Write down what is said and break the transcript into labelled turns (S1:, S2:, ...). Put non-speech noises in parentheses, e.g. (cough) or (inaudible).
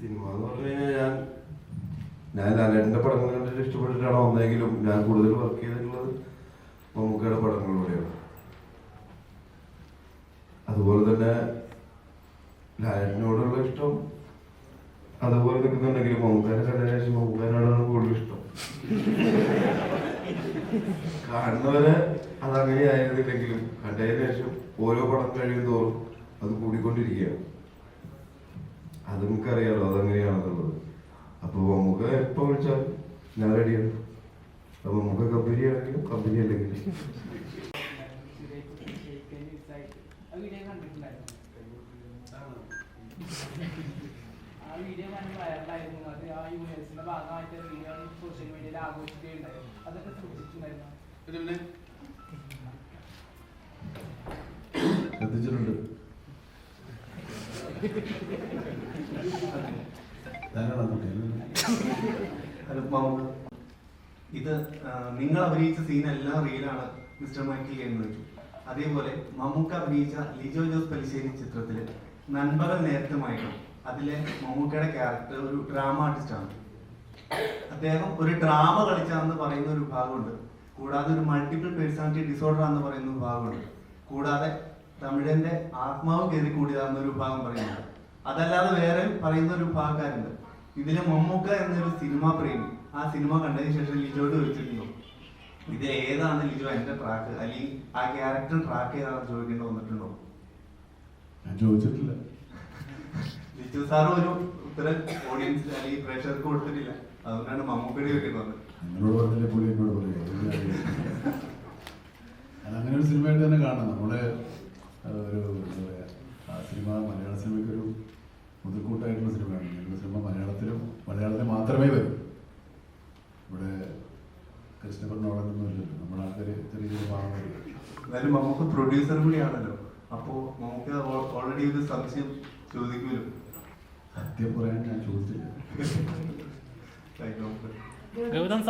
S1: Cinema എന്ന് പറഞ്ഞു കഴിഞ്ഞാൽ ഞാൻ ഞാൻ ലാലേട്ടന്റെ പടങ്ങൾ കണ്ടിട്ട് ഇഷ്ടപ്പെട്ടിട്ടാണ് വന്നെങ്കിലും ഞാൻ കൂടുതൽ വർക്ക് ചെയ്തിട്ടുള്ളത് മമ്മൂക്കയുടെ പടങ്ങളിലൂടെയാണ്. അതുപോലെ തന്നെ ലാലേട്ടനോടുള്ള ഇഷ്ടം അതുപോലെ നിൽക്കുന്നുണ്ടെങ്കിലും മമ്മൂക്കാനെ കണ്ടതിന് ശേഷം മമ്മൂക്കാനോടാണ് കൂടുതൽ ഇഷ്ടം. കാണുന്നവരെ അതങ്ങനെ ആയിരുന്നില്ലെങ്കിലും കണ്ടതിന് ശേഷം ഓരോ പടം കഴിയും തോറും അത് കൂടിക്കൊണ്ടിരിക്കുകയാണ്. അത് നമുക്കറിയാലോ അതെങ്ങനെയാണെന്നുള്ളത്. അപ്പൊ നമുക്ക് എപ്പോ വിളിച്ചാൽ ഞാൻ റെഡിയാണ് അപ്പൊ നമുക്ക് കമ്പനി ആണെങ്കിലും കമ്പനി അല്ലെങ്കിലും.
S2: ആ വീഡിയോ കണ്ടിട്ടുണ്ടായിരുന്നു ആ വീഡിയോ ഭയങ്കര വൈറലായിരുന്നു അത് ആ യൂണിവേഴ്സിന്റെ ഭാഗമായിട്ട് വീഡിയോ സോഷ്യൽ മീഡിയയിൽ ആഘോഷിക്കുകയുണ്ടായിരുന്നു അതൊക്കെ ശ്രദ്ധിച്ചിട്ടുണ്ടായിരുന്നു?
S3: ഇത് നിങ്ങൾ അഭിനയിച്ച സീൻ എല്ലാം റിയലാണ് മിസ്റ്റർ മൈക്കിൾ എന്ന് വെച്ചു. അതേപോലെ മമ്മൂക്ക അഭിനയിച്ച ലിജോ ജോസ് പലിശ്ശേരി ചിത്രത്തിൽ നൻപകൽ നേരത്തുമായിട്ടും അതിലെ മമ്മൂക്കയുടെ ക്യാരക്ടർ ഒരു ഡ്രാമ ആർട്ടിസ്റ്റ് ആണ്. അദ്ദേഹം ഒരു ഡ്രാമ കളിച്ചാന്ന് പറയുന്ന ഒരു ഭാഗമുണ്ട്. കൂടാതെ ഒരു മൾട്ടിപ്പിൾ പേഴ്സണാലിറ്റി ഡിസോർഡർ ആണെന്ന് പറയുന്ന ഒരു ഭാഗമുണ്ട്. കൂടാതെ തമിഴന്റെ ആത്മാവ് കയറി കൂടിയതാണെന്ന് ഒരു വിഭാഗം പറയുന്നത് അതല്ലാതെ വേറെ പറയുന്ന ഒരു വിഭാഗക്കാരുണ്ട്. ഇതിന് മമ്മൂക്ക എന്നൊരു സിനിമ പ്രേമി. ആ സിനിമ കണ്ടതിന് ശേഷം ലിജോട് ചോദിച്ചിട്ടുണ്ടോ ഇത് ഏതാണ് ലിജോ എന്റെ ട്രാക്ക് അല്ലെങ്കിൽ ആ ക്യാരക്ടർ ട്രാക്ക് ഏതാണെന്ന് ചോദിക്കേണ്ടി വന്നിട്ടുണ്ടോ?
S4: ഞാൻ ചോദിച്ചിട്ടില്ല.
S3: ലിജു സാർ ഒരു ഉത്തരം ഓഡിയൻസ് അല്ലെങ്കിൽ പ്രേക്ഷകർക്ക് കൊടുത്തിട്ടില്ല. അതുകൊണ്ടാണ് മമ്മൂക്കടി ചോദിക്കേണ്ടി വന്നത്.
S4: എന്നോട് പറഞ്ഞില്ലേ പുള്ളി എന്നോട് പറയുക? അതങ്ങനെ ഒരു സിനിമയായിട്ട് തന്നെ കാണണം. നമ്മുടെ ഒരു എന്താ പറയുക ആ സിനിമ മലയാള സിനിമയ്ക്കൊരു മുതൽക്കൂട്ടായിട്ടുള്ള സിനിമയാണ്. ഞങ്ങളുടെ സിനിമ മലയാളത്തിലും മലയാളത്തിൽ മാത്രമേ വരൂ. ഇവിടെ കൃഷ്ണപർണോടൊന്നും ഇല്ലല്ലോ. നമ്മുടെ ആൾക്കാർ ചെറിയ ചെറിയ ഭാഗം വരും
S3: എന്നാലും നമുക്ക് പ്രൊഡ്യൂസർ കൂടിയാണല്ലോ അപ്പോ നമുക്ക് ഓൾറെഡി ഒരു സംശയം ചോദിക്കുമല്ലോ.
S4: സത്യം പറയാൻ ഞാൻ ചോദിച്ചില്ല. (laughs)